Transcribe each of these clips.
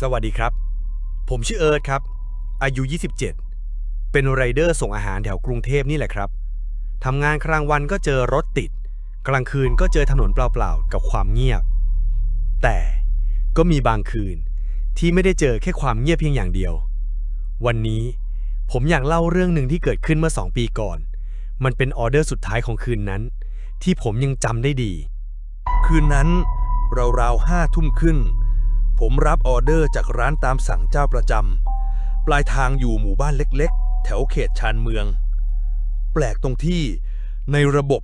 สวัสดีครับ ผมชื่อเอิร์ธครับ อายุ 27 เป็นไรเดอร์ส่งอาหารแถวกรุงเทพนี่แหละครับทำงานกลางวันก็เจอรถติด กลางคืนก็เจอถนนเปล่าๆ กับความเงียบ แต่ก็มีบางคืนที่ไม่ได้เจอแค่ความเงียบเพียงอย่างเดียว วันนี้ผมอยากเล่าเรื่องหนึ่งที่เกิดขึ้นเมื่อสองปีก่อน มันเป็นออเดอร์สุดท้ายของคืนนั้น ที่ผมยังจำได้ดี คืนนั้นราวๆห้าทุ่มครึ่ง ผมรับออเดอร์จากร้านตามสั่งเจ้าประจำ ปลายทางอยู่หมู่บ้านเล็กๆ แถวเขตชานเมือง แปลกตรงที่ ในระบบ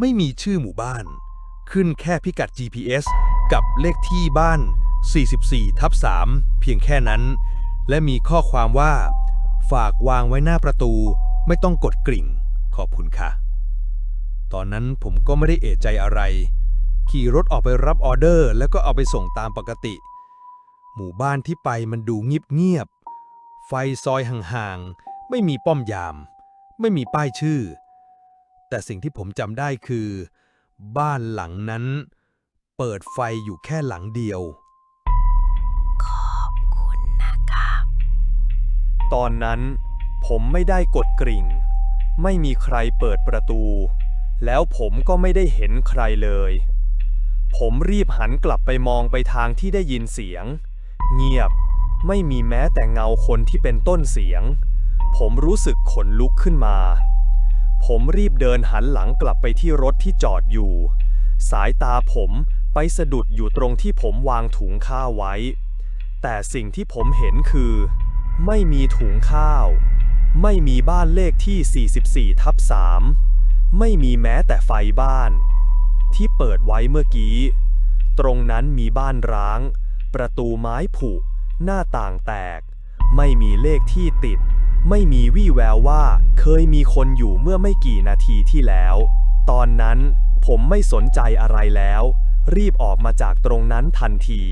ไม่มีชื่อหมู่บ้าน ขึ้นแค่พิกัด GPS กับเลขที่บ้าน 44 ทับ 3 เพียงแค่นั้น และมีข้อความว่า ฝากวางไว้หน้าประตู ไม่ต้องกดกริ่ง ขอบคุณค่ะ ตอนนั้นผมก็ไม่ได้เอะใจอะไร ขี่รถออกไปรับออเดอร์ แล้วก็เอาไปส่งตามปกติ หมู่บ้านที่ไปมันดูเงียบๆไฟซอยห่างๆ ไม่มีป้อมยาม ไม่มีป้ายชื่อ แต่สิ่งที่ผมจำได้คือ บ้านหลังนั้น เปิดไฟอยู่แค่หลังเดียวตอนนั้นผมไม่ได้กดกริ่ง ไม่มีใครเปิดประตู แล้วผมก็ไม่ได้เห็นใครเลย ผมรีบหันกลับไปมองไปทางที่ได้ยินเสียง เงียบ ไม่มีแม้แต่เงาคนที่เป็นต้นเสียง ผมรู้สึกขนลุกขึ้นมา ผมรีบเดินหันหลังกลับไปที่รถที่จอดอยู่ สายตาผมไปสะดุดอยู่ตรงที่ผมวางถุงข้าวไว้ แต่สิ่งที่ผมเห็นคือ ไม่มีถุงข้าว ไม่มีบ้านเลขที่ 44ทับ3ไม่มีแม้แต่ไฟบ้าน ที่เปิดไว้เมื่อกี้ ตรงนั้นมีบ้านร้าง ประตูไม้ผุ หน้าต่างแตก ไม่มีเลขที่ติด ไม่มีวี่แววว่าเคยมีคนอยู่เมื่อไม่กี่นาทีที่แล้ว ตอนนั้นผมไม่สนใจอะไรแล้ว รีบออกมาจากตรงนั้นทันที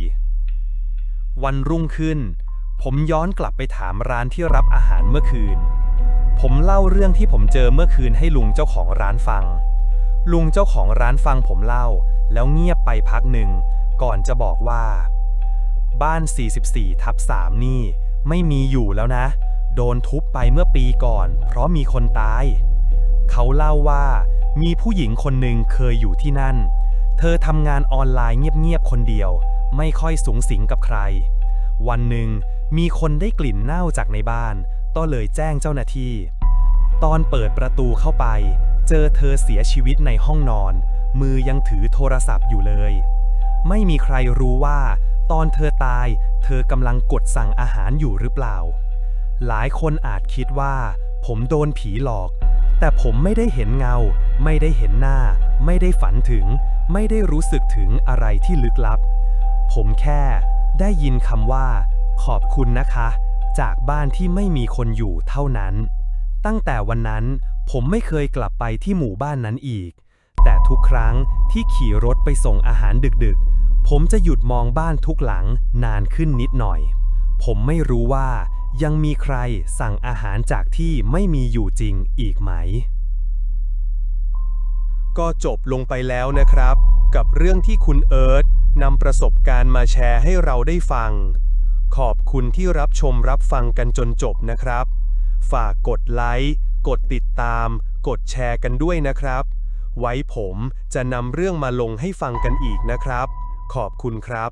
วันรุ่งขึ้น ผมย้อนกลับไปถามร้านที่รับอาหารเมื่อคืน ผมเล่าเรื่องที่ผมเจอเมื่อคืนให้ลุงเจ้าของร้านฟัง ลุงเจ้าของร้านฟังผมเล่า แล้วเงียบไปพักหนึ่ง ก่อนจะบอกว่า บ้าน 44 ทับ 3 นี่ ไม่มีอยู่แล้วนะ โดนทุบไปเมื่อปีก่อน เพราะมีคนตาย เขาเล่าว่า มีผู้หญิงคนหนึ่งเคยอยู่ที่นั่น เธอทำงานออนไลน์เงียบๆคนเดียว ไม่ค่อยสูงสิงกับใคร วันหนึ่งมีคนได้กลิ่นเน่าจากในบ้าน ก็เลยแจ้งเจ้าหน้าที่ ตอนเปิดประตูเข้าไป เจอเธอเสียชีวิตในห้องนอน มือยังถือโทรศัพท์อยู่เลย ไม่มีใครรู้ว่า ตอนเธอตาย เธอกำลังกดสั่งอาหารอยู่หรือเปล่า หลายคนอาจคิดว่า ผมโดนผีหลอก แต่ผมไม่ได้เห็นเงา ไม่ได้เห็นหน้า ไม่ได้ฝันถึง ไม่ได้รู้สึกถึงอะไรที่ลึกลับ ผมแค่ได้ยินคำว่า ขอบคุณนะคะ จากบ้านที่ไม่มีคนอยู่เท่านั้น ตั้งแต่วันนั้นผมไม่เคยกลับไปที่หมู่บ้านนั้นอีก แต่ทุกครั้งที่ขี่รถไปส่งอาหารดึกๆ ผมจะหยุดมองบ้านทุกหลังนานขึ้นนิดหน่อย ผมไม่รู้ว่ายังมีใครสั่งอาหารจากที่ไม่มีอยู่จริงอีกไหม ก็จบลงไปแล้วนะครับ กับเรื่องที่คุณเอิร์ธนำประสบการณ์มาแชร์ให้เราได้ฟัง ขอบคุณที่รับชมรับฟังกันจนจบนะครับ ฝากกดไลค์ กดติดตาม กดแชร์กันด้วยนะครับ ไว้ผมจะนำเรื่องมาลงให้ฟังกันอีกนะครับ ขอบคุณครับ